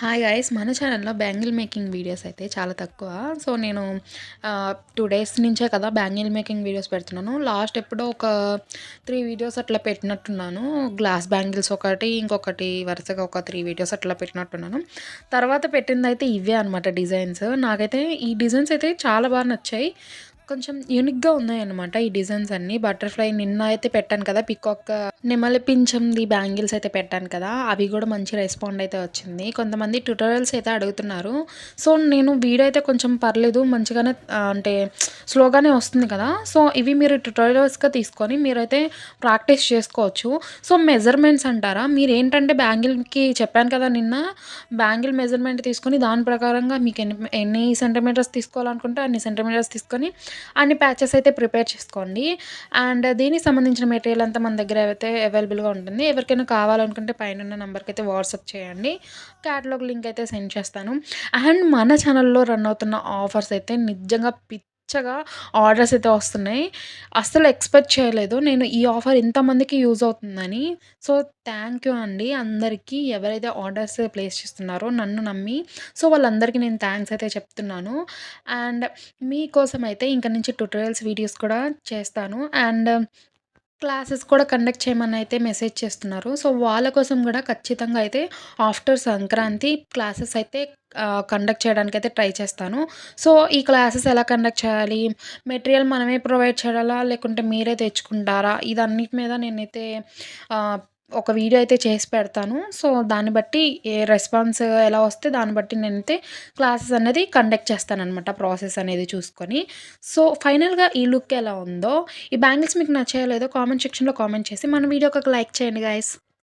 Hi guys మన ఛానల్లో bangle making videos అయితే చాలా తక్కువ. సో నేను టూ డేస్ నుంచే కదా బ్యాంగిల్ మేకింగ్ వీడియోస్ పెడుతున్నాను. లాస్ట్ ఎప్పుడో ఒక త్రీ వీడియోస్ అట్లా పెట్టినట్టున్నాను. గ్లాస్ బ్యాంగిల్స్ ఒకటి ఇంకొకటి వరుసగా ఒక త్రీ వీడియోస్ అట్లా పెట్టినట్టున్నాను. తర్వాత పెట్టింది అయితే ఇవే అనమాట డిజైన్స్ నాకైతే ఈ డిజైన్స్ అయితే చాలా బాగా నచ్చాయి. కొంచెం యూనిక్గా ఉన్నాయన్నమాట ఈ డిజైన్స్ అన్ని. బటర్ఫ్లై నిన్న అయితే పెట్టాను కదా పికాక్ నెమలి పింఛంది బ్యాంగిల్స్ అయితే పెట్టాను కదా అవి కూడా మంచి రెస్పాండ్ అయితే వచ్చింది. కొంతమంది ట్యూటోరియల్స్ అయితే అడుగుతున్నారు. సో నేను వీడియో అయితే కొంచెం పర్లేదు మంచిగానే అంటే స్లోగానే వస్తుంది కదా. సో ఇవి మీరు ట్యూటోరియల్స్గా తీసుకొని మీరైతే ప్రాక్టీస్ చేసుకోవచ్చు. సో మెజర్మెంట్స్ అంటారా? మీరు ఏంటంటే బ్యాంగిల్కి చెప్పాను కదా నిన్న బ్యాంగిల్ మెజర్మెంట్ తీసుకొని దాని ప్రకారంగా మీకు ఎన్ని ఎన్ని సెంటీమీటర్స్ తీసుకోవాలనుకుంటే అన్ని సెంటీమీటర్స్ తీసుకొని అన్ని ప్యాచెస్ అయితే ప్రిపేర్ చేసుకోండి. అండ్ దీనికి సంబంధించిన మెటీరియల్ అంతా మన దగ్గర అయితే అవైలబుల్గా ఉంటుంది. ఎవరికైనా కావాలనుకుంటే పైన ఉన్న నెంబర్కి అయితే వాట్సాప్ చేయండి. క్యాటలాగ్ లింక్ అయితే సెండ్ చేస్తాను. అండ్ మన ఛానల్లో రన్ అవుతున్న ఆఫర్స్ అయితే నిజంగా పి పిచ్చగా ఆర్డర్స్ అయితే వస్తున్నాయి. అస్సలు ఎక్స్పెక్ట్ చేయలేదు. నేను ఈ ఆఫర్ ఇంతమందికి యూజ్ అవుతుందని. సో థ్యాంక్ యూ అండి. అందరికీ ఎవరైతే ఆర్డర్స్ ప్లేస్ చేస్తున్నారో నన్ను నమ్మి. సో వాళ్ళందరికీ నేను థ్యాంక్స్ అయితే చెప్తున్నాను. అండ్ మీకోసం అయితే ఇంకా నుంచి ట్యూటోరియల్స్ వీడియోస్ కూడా చేస్తాను. అండ్ క్లాసెస్ కూడా కండక్ట్ చేయమని అయితే మెసేజ్ చేస్తున్నారు. సో వాళ్ళ కోసం కూడా ఖచ్చితంగా అయితే ఆఫ్టర్ సంక్రాంతి క్లాసెస్ అయితే కండక్ట్ చేయడానికి అయితే ట్రై చేస్తాను. సో ఈ క్లాసెస్ ఎలా కండక్ట్ చేయాలి? మెటీరియల్ మనమే ప్రొవైడ్ చేయాలా? లేకుంటే మీరే తెచ్చుకుంటారా? ఇదన్నిటి మీద నేనైతే ఒక వీడియో అయితే చేసి పెడతాను. సో దాన్ని బట్టి ఏ రెస్పాన్స్ ఎలా వస్తే దాన్ని బట్టి నేనైతే క్లాసెస్ అనేది కండక్ట్ చేస్తానమాట ప్రాసెస్ అనేది చూసుకొని. సో ఫైనల్గా ఈ లుక్ ఎలా ఉందో ఈ బ్యాంగిల్స్ మీకు నచ్చేయలేదో కామెంట్ సెక్షన్లో కామెంట్ చేసి మన వీడియోకి ఒక లైక్ చేయండి గాయస్